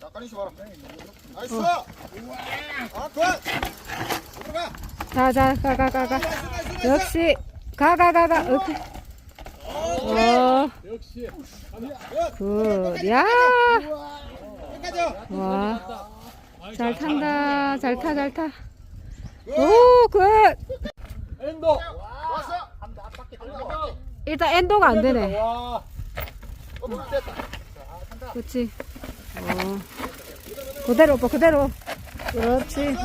자, 까니시 봐라. 나이스! 아, 굿! 들어가! 자, 자, 가, 가, 가, 가. 역시, 가, 가, 가, 가. 오케이. 어, 역시 굿. 야, 끝까지! 와. 잘 탄다. 잘 타, 잘 타. 오, 굿. 엔도! 한. 일단 엔도가 안 되네. 와 어, 됐다. 그렇지. 어. 그대로, 오빠, 그대로. 그렇지.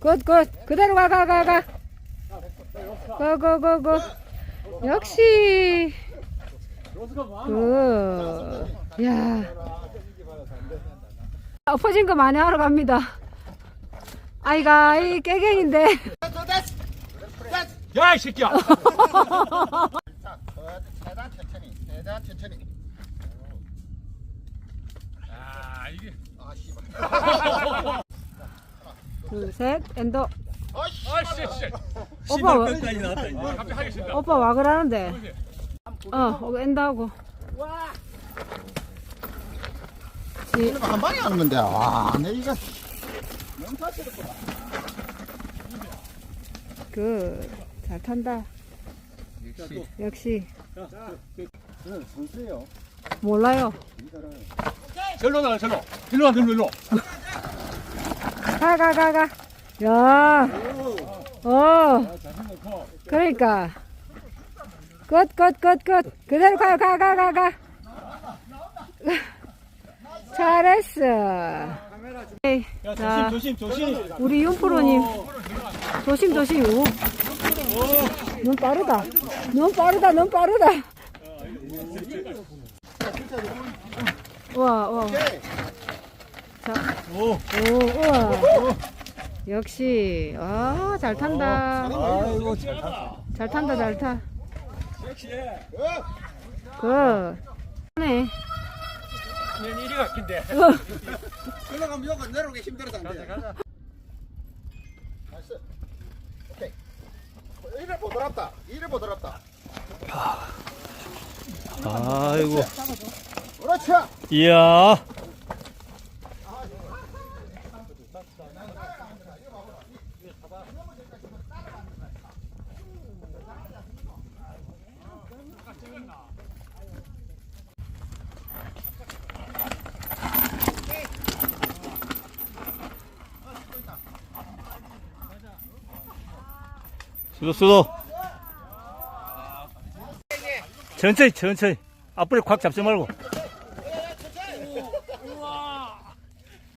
굿, 굿. 그대로 가, 가, 가, 가. 고, 고, 고, 고. 역시. 로스가 많아 굿. 야. 엎어진 거 많이 하러 갑니다. 아이가, 이 깨갱인데. 됐어! 야이 새끼야 최대한 천천히, 최대한 천천히. 아 이게 아, 씨발. 둘, 셋, 엔도. 아이씨! 아씨 씨 오빠, 와- 끝까지 나왔다 이제 갑자기 싫다 오빠 와 그러는데. 어, 어, 엔도하고. 지, 이거 한 방에 하는 건데, 와, 내 이거. 그, 잘 탄다. 역시. 선수예요. 몰라요. 절로 나가 절로 일로 와 일로 일로 가, 가, 가, 가. 야. 어. 그러니까. 끝, 끝, 끝, 끝. 그대로 가, 가, 가, 가, 가. 잘했어. 에이, 야 자, 조심 조심 조심 우리 윤프로님. 조심, 조심. 오. 눈 빠르다. 눈 빠르다, 눈 빠르다. 와, 와. 자, 오 오, 우와. 역시, 아, 잘 탄다. 아이고 잘 탔다 잘 탄다, 잘 타. 섹시해 그, 네. 난 이리 같긴데 올라가면 여기 내려오기 힘들어서 안 돼. 나이스. 오케이. 이래 보더랍다. 이래 보더랍다. 아이고. 그렇지. 이야. 수도 수도 천천히 천천히. 앞으로 콱 잡지 말고